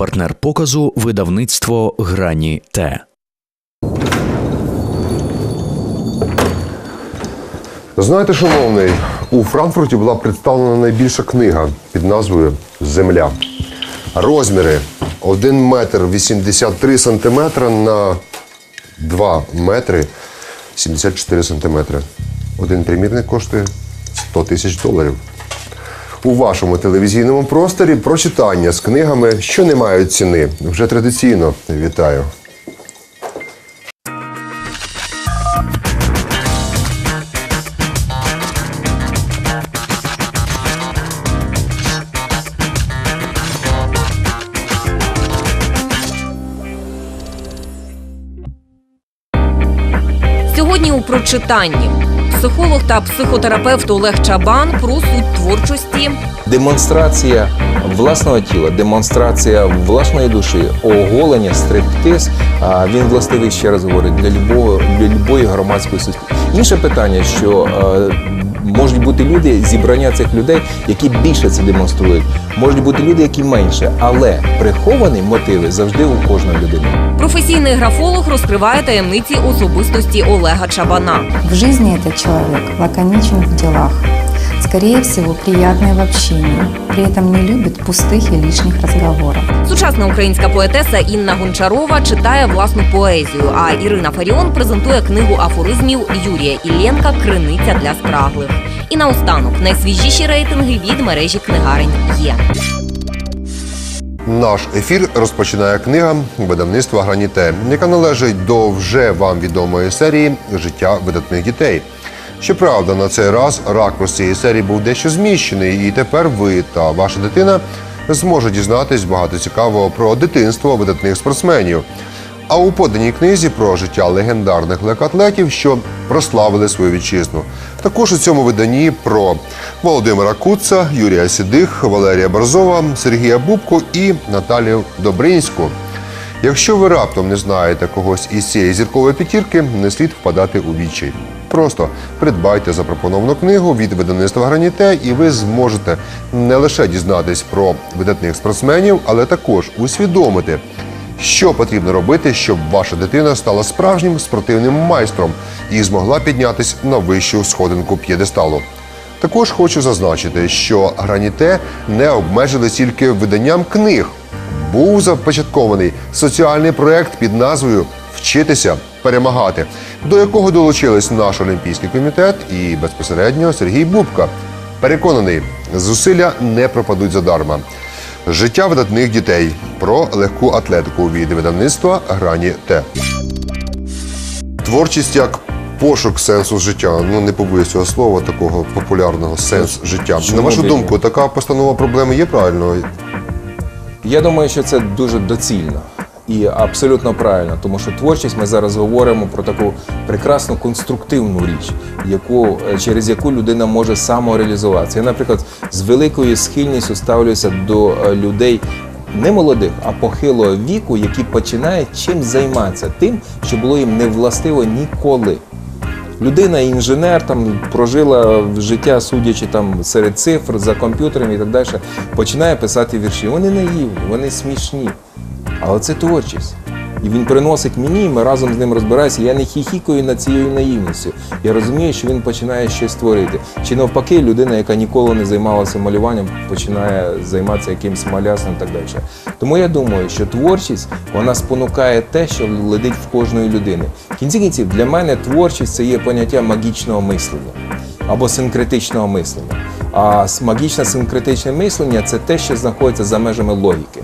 Партнер показу видавництво Грані Т. Знаєте, шановний, у Франкфурті була представлена найбільша книга під назвою Земля. Розміри 1 метр 83 сантиметра на 2 метри 74 сантиметри. Один примірник коштує 100 тисяч доларів. У вашому телевізійному просторі прочитання з книгами, що не мають ціни. Вже традиційно вітаю. Сьогодні у прочитанні психолог та психотерапевт Олег Чабан про суть творчості, Демонстрація власного тіла, демонстрація власної душі, оголення, стриптиз. Він властивий ще раз говорить для любого любої громадської суспільства. Інше питання, що можуть бути люди, зібрання цих людей, які більше це демонструють. Можуть бути люди, які менше, але приховані мотиви завжди у кожної людини. професійний графолог розкриває таємниці особистості Олега Чабана. В жизни цей чоловік лаконичен в делах Скорее всего, приятный в общении. При этом не любит пустых и лишних разговоров. Сучасна українська поетеса Інна Гончарова читає власну поезію. А Ірина Фаріон презентує книгу афоризмів Юрія Іллєнка Криниця для спраглих. І наостанок найсвіжіші рейтинги від мережі книгарень є. Наш ефір розпочинає книга видавництва Граніте, яка належить до вже вам відомої серії Життя видатних дітей. Щоправда, на цей раз ракурс цієї серії був дещо зміщений, і тепер ви та ваша дитина зможете дізнатись багато цікавого про дитинство видатних спортсменів. А у поданій книзі про життя легендарних легкоатлетів, що прославили свою вітчизну. Також у цьому виданні про Володимира Куца, Юрія Сідих, Валерія Борзова, Сергія Бубко і Наталію Добринську. Якщо ви раптом не знаєте когось із цієї зіркової п'ятірки, не слід впадати у відчай. Просто придбайте запропоновану книгу від видавництва Граніте, і ви зможете не лише дізнатись про видатних спортсменів, але також усвідомити, що потрібно робити, щоб ваша дитина стала справжнім спортивним майстром і змогла піднятись на вищу сходинку п'єдесталу. Також хочу зазначити, що граніте не обмежили тільки виданням книг. Був започаткований соціальний проект під назвою Вчитися перемагати, до якого долучились наш олімпійський комітет і безпосередньо Сергій Бубка. Переконаний, зусилля не пропадуть задарма. Життя видатних дітей про легку атлетику від видавництва Грані Т. Творчість як пошук сенсу життя. Ну не побоюсь цього слова, такого популярного сенс життя. Чому На вашу думку, така постанова проблеми є правильною? Я думаю, що це дуже доцільно і абсолютно правильно, тому що творчість ми зараз говоримо про таку прекрасну конструктивну річ, яку, е, через яку людина може самореалізуватися. Я, наприклад, з великою схильністю ставлюся до е, людей. Не молодих, а похилого віку, які починають чим займатися, тим, що було їм не властиво ніколи. Людина, інженер, там прожила життя, судячи там серед цифр за комп'ютером і так далі, починає писати вірші. Вони наївні, вони смішні. Але це творчість. І він приносить мені, і ми разом з ним розбираємося. Я не хіхікаю над цією наївністю. Я розумію, що він починає щось створити. Чи навпаки, людина, яка ніколи не займалася малюванням, починає займатися якимось малясним і так далі. Тому я думаю, що творчість вона спонукає те, що ледить в кожної людини. В кінці кінців для мене творчість це є поняття магічного мислення або синкретичного мислення. А магічне синкретичне мислення це те, що знаходиться за межами логіки.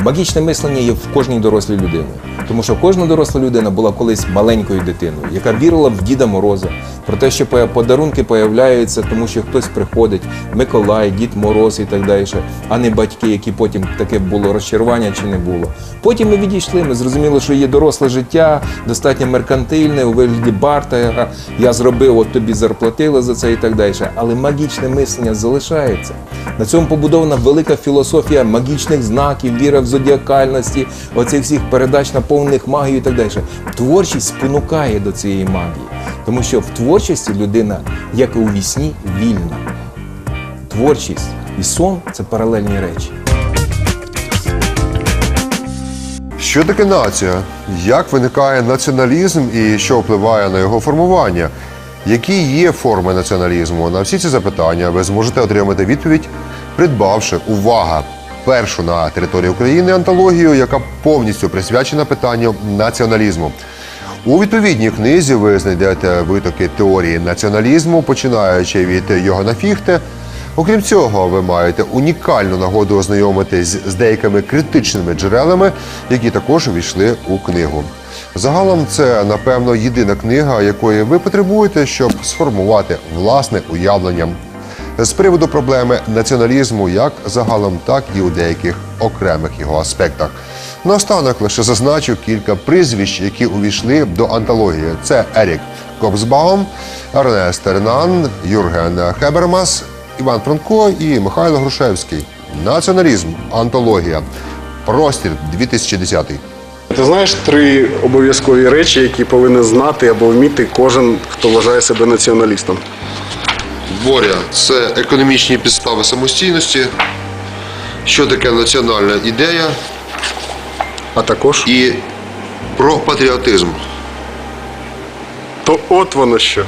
Магічне мислення є в кожній дорослій людині. Тому що кожна доросла людина була колись маленькою дитиною, яка вірила в Діда Мороза, про те, що по- подарунки появляються, тому що хтось приходить, Миколай, Дід Мороз і так далі, а не батьки, які потім таке було розчарування чи не було. Потім ми відійшли, ми зрозуміли, що є доросле життя, достатньо меркантильне, у вигляді бартера. Я зробив, от тобі зарплатили за це і так далі. Але магічне мислення залишається. На цьому побудована велика філософія магічних знаків, віра в зодіакальності, оцих всіх передач наповнених магією і так далі. Творчість спонукає до цієї магії, тому що в творчості людина, як і у вісні, вільна. Творчість і сон це паралельні речі. Що таке нація? Як виникає націоналізм і що впливає на його формування? Які є форми націоналізму? На всі ці запитання ви зможете отримати відповідь, придбавши увага першу на території України антологію, яка повністю присвячена питанню націоналізму. У відповідній книзі ви знайдете витоки теорії націоналізму, починаючи від Йогана Фіхте. Окрім цього, ви маєте унікальну нагоду ознайомитись з деякими критичними джерелами, які також увійшли у книгу. Загалом, це напевно єдина книга, якої ви потребуєте, щоб сформувати власне уявлення з приводу проблеми націоналізму, як загалом, так і у деяких окремих його аспектах. Наостанок лише зазначу кілька прізвищ, які увійшли до антології. Це Ерік Кобсбаум, Ернест Ренан, Юрген Хебермас, Іван Франко і Михайло Грушевський. Націоналізм, антологія. Простір 2010. Ти знаєш три обов'язкові речі, які повинен знати або вміти кожен, хто вважає себе націоналістом. Боря це економічні підстави самостійності. Що таке національна ідея А також і про патріотизм. то от воно що.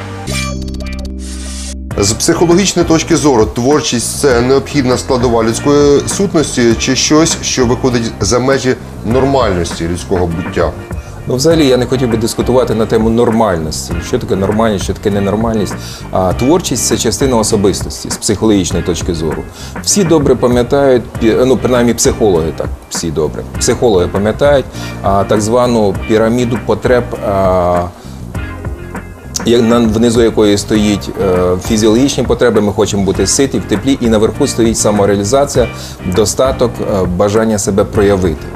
З психологічної точки зору, творчість це необхідна складова людської сутності чи щось, що виходить за межі нормальності людського буття. Ну, взагалі, я не хотів би дискутувати на тему нормальності. Що таке нормальність, що таке ненормальність. А творчість це частина особистості з психологічної точки зору. Всі добре пам'ятають, ну принаймні психологи так, всі добре. Психологи пам'ятають а, так звану піраміду потреб. А, внизу якої стоїть е, фізіологічні потреби, ми хочемо бути ситі, в теплі, і наверху стоїть самореалізація, достаток, е, бажання себе проявити.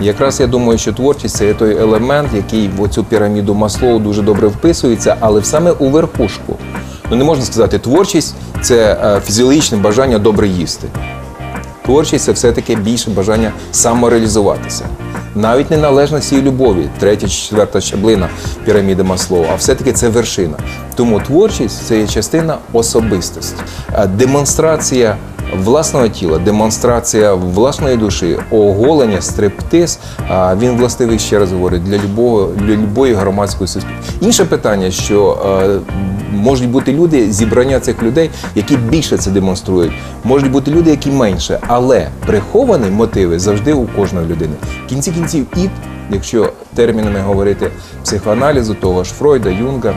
Якраз я думаю, що творчість це той елемент, який в цю піраміду Маслоу дуже добре вписується, але саме у верхушку. Ну не можна сказати, творчість це е, фізіологічне бажання добре їсти. Творчість це все-таки більше бажання самореалізуватися. Навіть не належності і любові, третя, четверта щаблина піраміди Маслоу, а все-таки це вершина. Тому творчість це є частина особистості, Е, демонстрація власного тіла, демонстрація власної душі, оголення, стриптиз. Він властивий ще раз говорю для любого для любої громадської суспільства. Інше питання, що е, можуть бути люди, зібрання цих людей, які більше це демонструють. Можуть бути люди, які менше, але приховані мотиви завжди у кожної людини. В кінці кінців, і якщо термінами говорити психоаналізу, того ж Фройда, Юнга.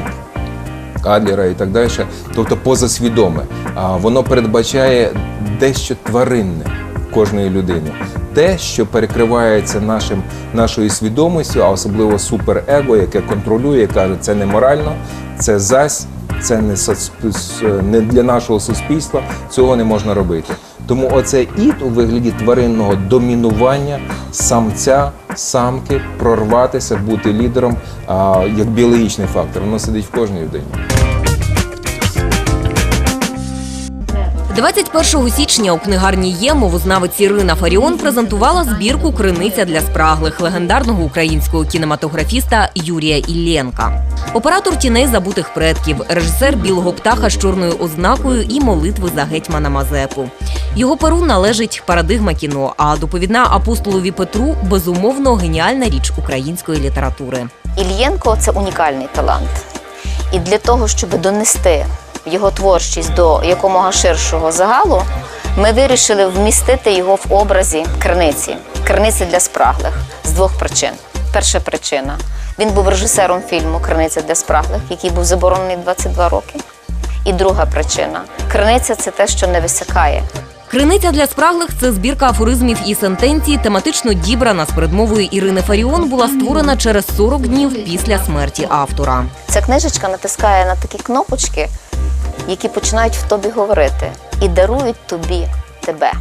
Адлера і так далі, тобто позасвідоме. А воно передбачає дещо тваринне кожної людини. Те, що перекривається нашим, нашою свідомістю, а особливо суперего, яке контролює, каже, це не морально, це зась, це не, не для нашого суспільства, цього не можна робити. Тому оце іт у вигляді тваринного домінування самця, самки, прорватися, бути лідером а, як біологічний фактор. Воно сидить в кожній людині. 21 січня у книгарні є мовознавець Ірина Фаріон презентувала збірку Криниця для спраглих легендарного українського кінематографіста Юрія Іллєнка. Оператор тіней забутих предків, режисер білого птаха з чорною ознакою і молитви за гетьмана Мазепу. Його перу належить парадигма кіно, а доповідна апостолові Петру безумовно геніальна річ української літератури. Ільєнко це унікальний талант. І для того, щоб донести його творчість до якомога ширшого загалу, ми вирішили вмістити його в образі криниці, криниці для спраглих з двох причин. Перша причина він був режисером фільму Криниця для спраглих, який був заборонений 22 роки. І друга причина криниця це те, що не висякає. Криниця для спраглих це збірка афоризмів і сентенцій, тематично дібрана з передмовою Ірини Фаріон, була створена через 40 днів після смерті автора. Ця книжечка натискає на такі кнопочки, які починають в тобі говорити і дарують тобі тебе.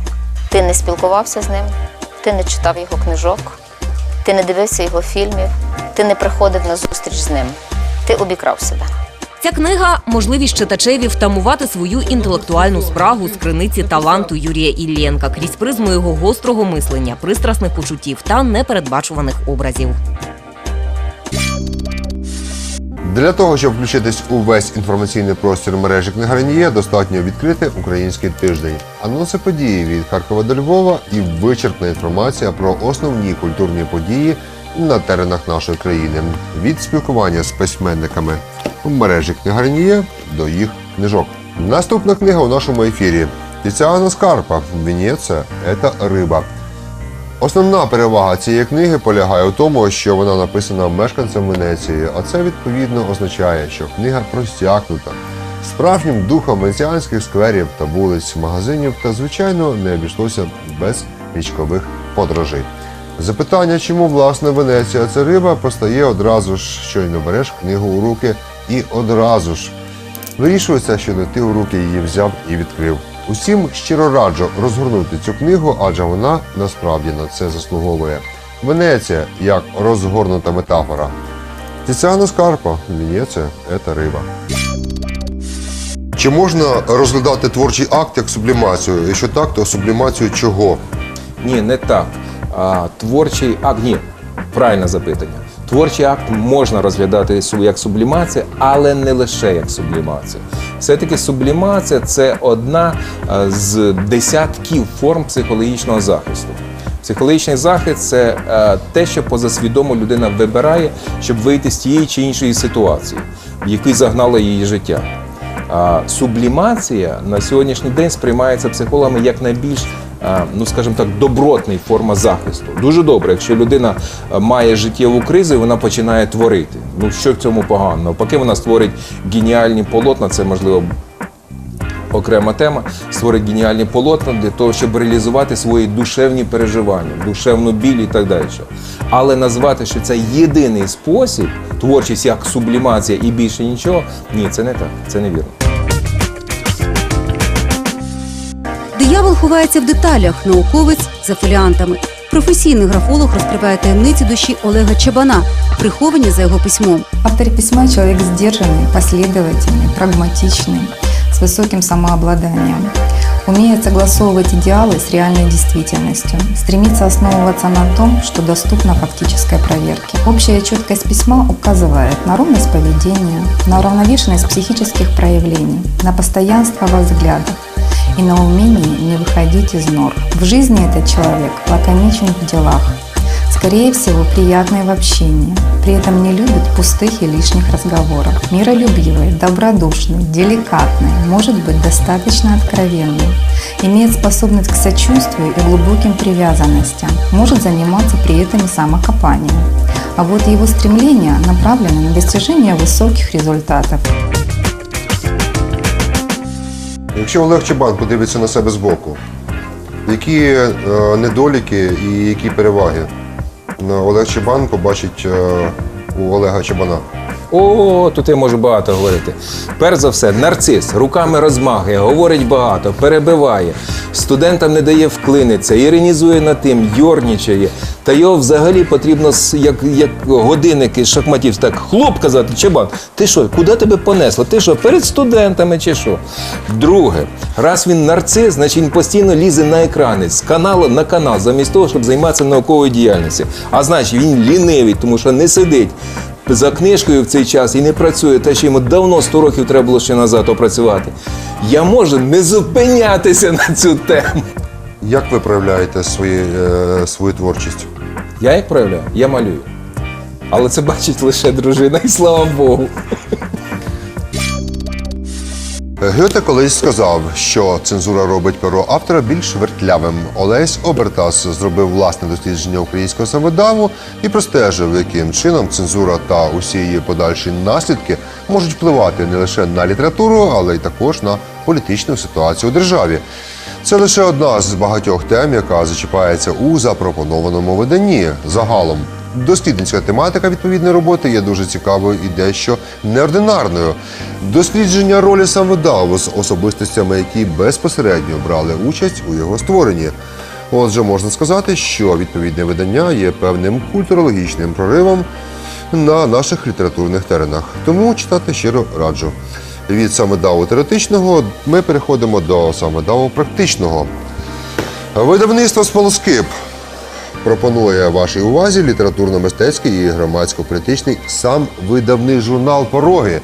Ти не спілкувався з ним, ти не читав його книжок, ти не дивився його фільмів, ти не приходив на зустріч з ним. Ти обікрав себе. Ця книга можливість читачеві втамувати свою інтелектуальну спрагу з криниці таланту Юрія Іллєнка крізь призму його гострого мислення, пристрасних почуттів та непередбачуваних образів. Для того, щоб включитись у весь інформаційний простір мережі книгарніє, достатньо відкрити український тиждень. Анонси події від Харкова до Львова і вичерпна інформація про основні культурні події на теренах нашої країни. Від спілкування з письменниками у мережі книгарніє до їх книжок. Наступна книга у нашому ефірі Тіціана Скарпа Венеція – це риба. Основна перевага цієї книги полягає у тому, що вона написана мешканцем Венеції, а це відповідно означає, що книга просякнута справжнім духом венеціанських скверів та вулиць, магазинів та, звичайно, не обійшлося без річкових подорожей. Запитання, чому власне Венеція це риба, постає одразу ж, щойно береш книгу у руки і одразу ж Вирішується, що не ти у руки її взяв і відкрив. Усім щиро раджу розгорнути цю книгу, адже вона насправді на це заслуговує. Венеція як розгорнута метафора. Тіціано Скарпа, Венеція – це риба. Чи можна розглядати творчий акт як сублімацію? Якщо так, то сублімацію чого? Ні, не так. А, творчий акт, ні, правильне запитання. Творчий акт можна розглядати як сублімація, але не лише як сублімація. Все-таки сублімація це одна е, з десятків форм психологічного захисту. Психологічний захист це е, те, що позасвідомо людина вибирає, щоб вийти з тієї чи іншої ситуації, в яку загнало її життя. Сублімація на сьогоднішній день сприймається психологами як найбільш, ну скажімо так, добротний форма захисту. Дуже добре, якщо людина має життєву кризу, вона починає творити. Ну що в цьому поганого? Поки вона створить геніальні полотна, це можливо. Окрема тема створить геніальні полотна для того, щоб реалізувати свої душевні переживання, душевну біль і так далі. Але назвати, що це єдиний спосіб, творчість як сублімація і більше нічого, ні, це не так, це невірно. Диявол ховається в деталях, науковець за фоліантами. Професійний графолог розкриває таємниці душі Олега Чабана, приховані за його письмом. Автор письма – человек сдержанный, последовательный, прагматичный, с высоким самообладанием. Умеет согласовывать идеалы с реальной действительностью, стремится основываться на том, что доступно фактической проверке. Общая четкость письма указывает на ровность поведения, на уравновешенность психических проявлений, на постоянство во взглядах и на умение не выходить из норм. В жизни этот человек лаконичен в делах, скорее всего, приятный в общении, при этом не любит пустых и лишних разговоров. Миролюбивый, добродушный, деликатный, может быть достаточно откровенный, имеет способность к сочувствию и глубоким привязанностям, может заниматься при этом и самокопанием. А вот его стремления направлены на достижение высоких результатов. Якщо Олег Чебан подивиться на себе збоку, які е, недоліки і які переваги Олег Чебан побачить е, у Олега Чабана? О, тут я можу багато говорити. Перш за все, нарцис руками розмахує, говорить багато, перебиває. Студентам не дає вклинитися, іронізує над тим, йорнічає. Та його взагалі потрібно як, як годинники шахматів, так хлоп казати, чебан, ти що, куди тебе понесло? Ти що, перед студентами чи що? Друге, раз він нарцис, значить він постійно лізе на екрани з каналу на канал, замість того, щоб займатися науковою діяльністю. А значить, він лінивий, тому що не сидить за книжкою в цей час і не працює, те, що йому давно 100 років треба було ще назад опрацювати. Я можу не зупинятися на цю тему. Як ви проявляєте свої, е, свою творчість? Я як проявляю? Я малюю. Але це бачить лише дружина, і слава Богу. Гьоте колись сказав, що цензура робить перо автора більш вертлявим. Олесь Обертас зробив власне дослідження українського самодаву і простежив, яким чином цензура та усі її подальші наслідки можуть впливати не лише на літературу, але й також на політичну ситуацію у державі. Це лише одна з багатьох тем, яка зачіпається у запропонованому виданні. Загалом Дослідницька тематика відповідної роботи є дуже цікавою і дещо неординарною. Дослідження ролі самовидаву з особистостями, які безпосередньо брали участь у його створенні. Отже, можна сказати, що відповідне видання є певним культурологічним проривом на наших літературних теренах. Тому читати щиро раджу. Від самодаву теоретичного ми переходимо до самодаву практичного. Видавництво Смолоскип пропонує вашій увазі літературно-мистецький і громадсько-політичний сам видавний журнал Пороги,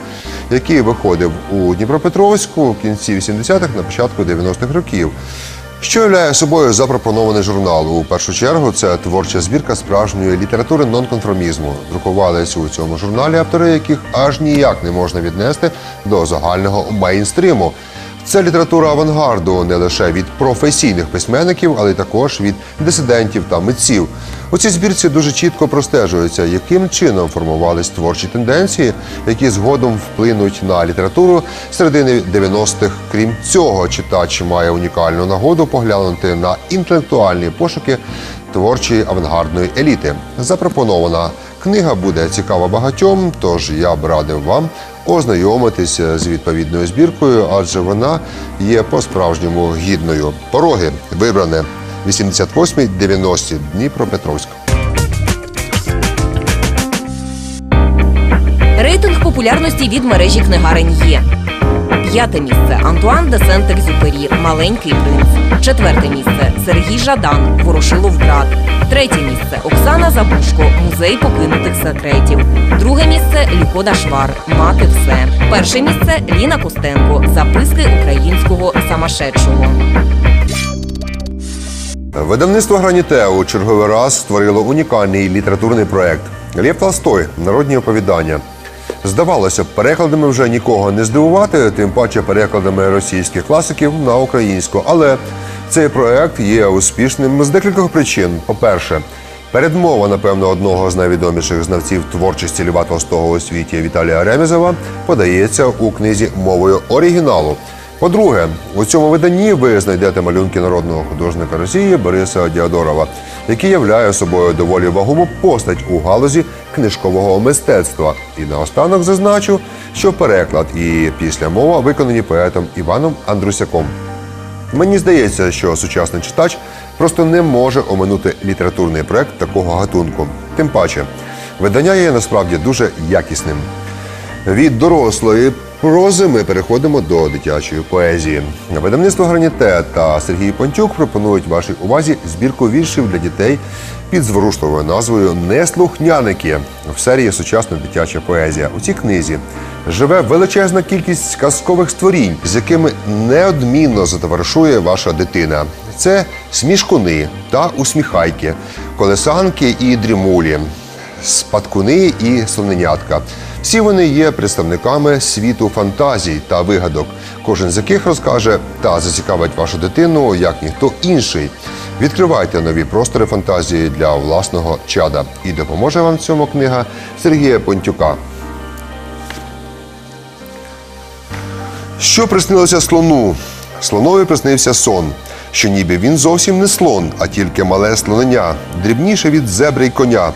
який виходив у Дніпропетровську в кінці 80-х, на початку 90-х років. Що являє собою запропонований журнал? У першу чергу це творча збірка справжньої літератури нонконформізму. Друкувались у цьому журналі автори, яких аж ніяк не можна віднести до загального мейнстріму. Це література авангарду не лише від професійних письменників, але й також від дисидентів та митців. У цій збірці дуже чітко простежується, яким чином формувались творчі тенденції, які згодом вплинуть на літературу середини 90-х. Крім цього, читач має унікальну нагоду поглянути на інтелектуальні пошуки творчої авангардної еліти. Запропонована книга буде цікава багатьом, тож я б радив вам ознайомитися з відповідною збіркою, адже вона є по-справжньому гідною. Пороги вибране 88-90 Дніпропетровськ. Рейтинг популярності від мережі книгарень є. П'яте місце Антуан де Сент-Екзюпері Маленький принц. Четверте місце Сергій Жадан Ворошилов брат. Третє місце Оксана Забушко Музей покинутих секретів. Друге місце Люкода Швар Мати все. Перше місце Ліна Костенко Записки українського самошедшого. Видавництво Граніте у черговий раз створило унікальний літературний проект Лєв Толстой Народні оповідання. Здавалося б, перекладами вже нікого не здивувати, тим паче перекладами російських класиків на українську. Але цей проект є успішним з декількох причин. По-перше, передмова, напевно, одного з найвідоміших знавців творчості Льва Толстого у світі Віталія Ремезова подається у книзі мовою оригіналу. По-друге, у цьому виданні ви знайдете малюнки народного художника Росії Бориса Діадорова, який являє собою доволі вагому постать у галузі книжкового мистецтва. І наостанок зазначу, що переклад і післямова виконані поетом Іваном Андрусяком. Мені здається, що сучасний читач просто не може оминути літературний проект такого гатунку. Тим паче, видання є насправді дуже якісним. Від дорослої прози ми переходимо до дитячої поезії. Видавництво Граніте та Сергій Понтюк пропонують вашій увазі збірку віршів для дітей під зворушливою назвою Неслухняники в серії Сучасна дитяча поезія. У цій книзі живе величезна кількість казкових створінь, з якими неодмінно затоваришує ваша дитина. Це смішкуни та усміхайки, колесанки і дрімулі спадкуни і слоненятка. Всі вони є представниками світу фантазій та вигадок, кожен з яких розкаже та зацікавить вашу дитину як ніхто інший. Відкривайте нові простори фантазії для власного чада. І допоможе вам в цьому книга Сергія Понтюка. Що приснилося слону? Слонові приснився сон, що ніби він зовсім не слон, а тільки мале слонення, дрібніше від зебри й коня.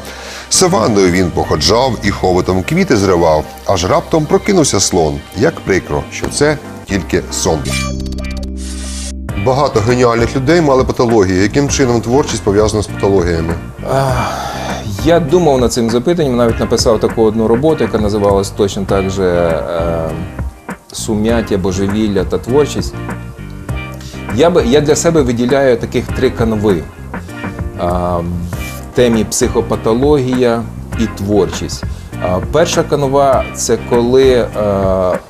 Саванною він походжав і хоботом квіти зривав, аж раптом прокинувся слон. Як прикро, що це тільки сон. Багато геніальних людей мали патології. Яким чином творчість пов'язана з патологіями? Я думав над цим запитанням, навіть написав таку одну роботу, яка називалась точно так же е, Сум'яття, божевілля та творчість. Я, би, я для себе виділяю таких три канви в темі психопатологія і творчість. Перша канва це коли е,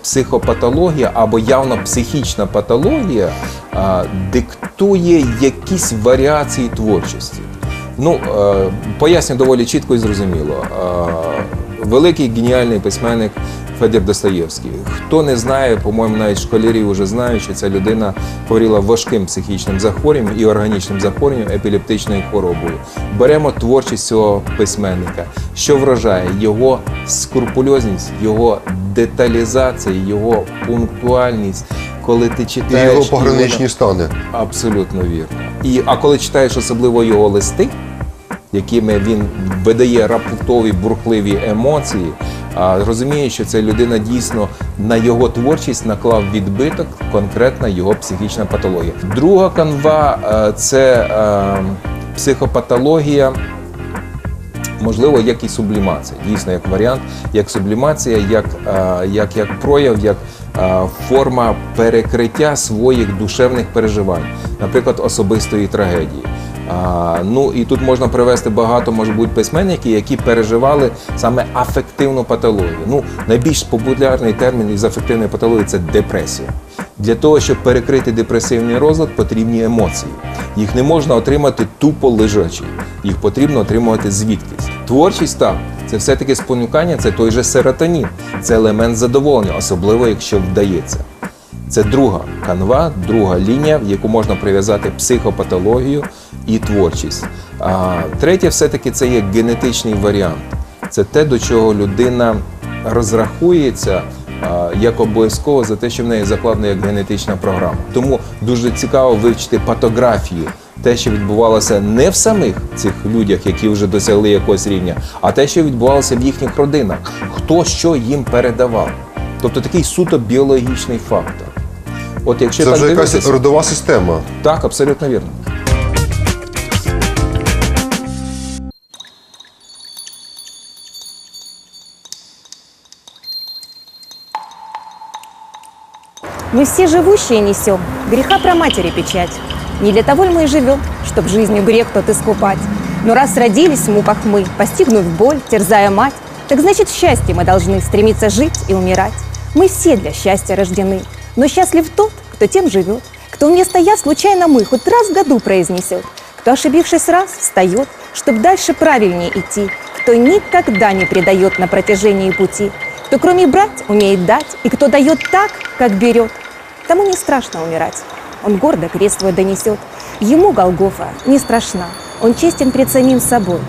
психопатологія або явно психічна патологія а, диктує якісь варіації творчості. Ну, е, поясню доволі чітко і зрозуміло. Е, великий геніальний письменник Федір Достоєвський. Хто не знає, по-моєму, навіть школярі вже знають, що ця людина хворіла важким психічним захворюванням і органічним захворюванням епілептичною хворобою. Беремо творчість цього письменника. Що вражає? Його скрупульозність, його деталізація, його пунктуальність. Коли ти І читаєш його і пограничні вона- стани. Абсолютно вірно. І, а коли читаєш особливо його листи, якими він видає раптові бурхливі емоції, а, розумієш, що ця людина дійсно на його творчість наклав відбиток, конкретна його психічна патологія. Друга канва е, це е, психопатологія. Можливо, як і сублімація, дійсно як варіант, як сублімація, як, е, як, як прояв, як форма перекриття своїх душевних переживань, наприклад, особистої трагедії. А, ну і тут можна привести багато, може бути, письменників, які переживали саме афективну патологію. Ну, найбільш популярний термін із афективної патології це депресія. Для того, щоб перекрити депресивний розлад, потрібні емоції. Їх не можна отримати тупо лежачи, їх потрібно отримувати звідкись. Творчість так, це все-таки спонукання, це той же серотонін, це елемент задоволення, особливо якщо вдається. Це друга канва, друга лінія, в яку можна прив'язати психопатологію і творчість. А третє, все-таки це є генетичний варіант. Це те, до чого людина розрахується як обов'язково за те, що в неї закладена як генетична програма. Тому дуже цікаво вивчити патографію, те, що відбувалося не в самих цих людях, які вже досягли якогось рівня, а те, що відбувалося в їхніх родинах, хто що їм передавав. Тобто такий суто біологічний фактор. От якщо Це так вже якась дивитися- родова система. так, абсолютно вірно. Мы все живущие несем греха про матери печать. Не для того ли мы и живем, чтоб жизнью грех тот искупать. Но раз родились в муках мы, постигнув боль, терзая мать, так значит в счастье мы должны стремиться жить и умирать. Мы все для счастья рождены, но счастлив тот, кто тем живет, кто вместо «я» случайно «мы» хоть раз в году произнесет, кто, ошибившись раз, встает, чтоб дальше правильнее идти, кто никогда не предает на протяжении пути, кто кроме брать умеет дать, и кто дает так, как берет, тому не страшно умирать. Он гордо крест свой донесет. Ему Голгофа не страшна, он честен пред самим собой.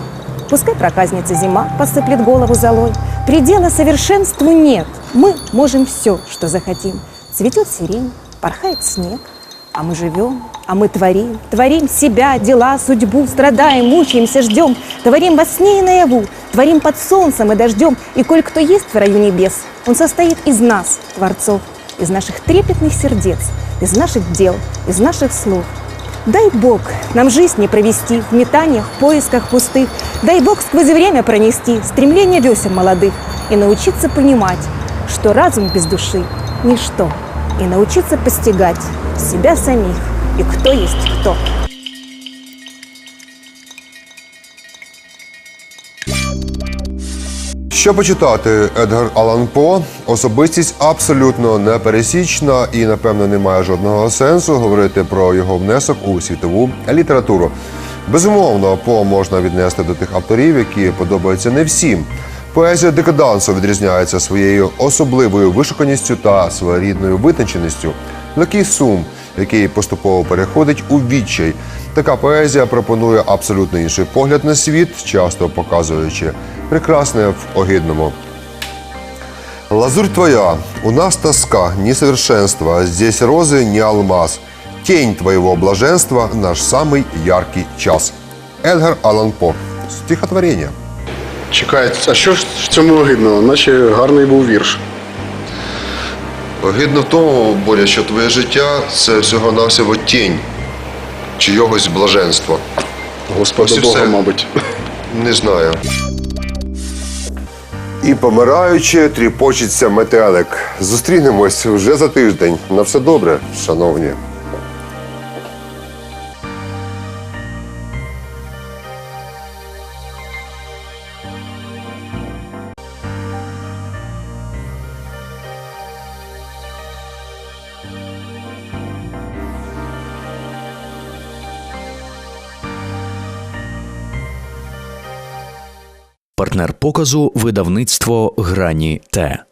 Пускай проказница зима посыплет голову золой. Предела совершенству нет. Мы можем все, что захотим. Цветет сирень, порхает снег. А мы живем, а мы творим. Творим себя, дела, судьбу. Страдаем, мучаемся, ждем. Творим во сне и наяву. Творим под солнцем и дождем. И коль кто есть в раю небес, он состоит из нас, творцов, из наших трепетных сердец, из наших дел, из наших слов. Дай Бог нам жизнь не провести в метаниях, поисках пустых. Дай Бог сквозь время пронести стремление весен молодых и научиться понимать, что разум без души – ничто, и научиться постигать себя самих и кто есть кто. Що почитати Едгар Алан По? Особистість абсолютно непересічна і, напевно, немає жодного сенсу говорити про його внесок у світову літературу. Безумовно, По можна віднести до тих авторів, які подобаються не всім. Поезія декадансу відрізняється своєю особливою вишуканістю та своєрідною витонченістю. Легкий сум, який поступово переходить у відчай. Така поезія пропонує абсолютно інший погляд на світ, часто показуючи прекрасне в огидному. Лазурь твоя, у нас тоска, несовершенство, здесь розы не алмаз. Тень твоего блаженства – наш самый яркий час. Едгар Алан По. Стихотворение. Чекай, а що ж в цьому огидного? Наче гарний був вірш. Огидно в тому, Боря, що твоє життя – це всього-навсього тінь чийогось блаженства. Господа Ось і Бога, все. мабуть. Не знаю. І помираючи, тріпочеться метелик. Зустрінемось вже за тиждень. На все добре, шановні. Партнер показу видавництво Грані Т.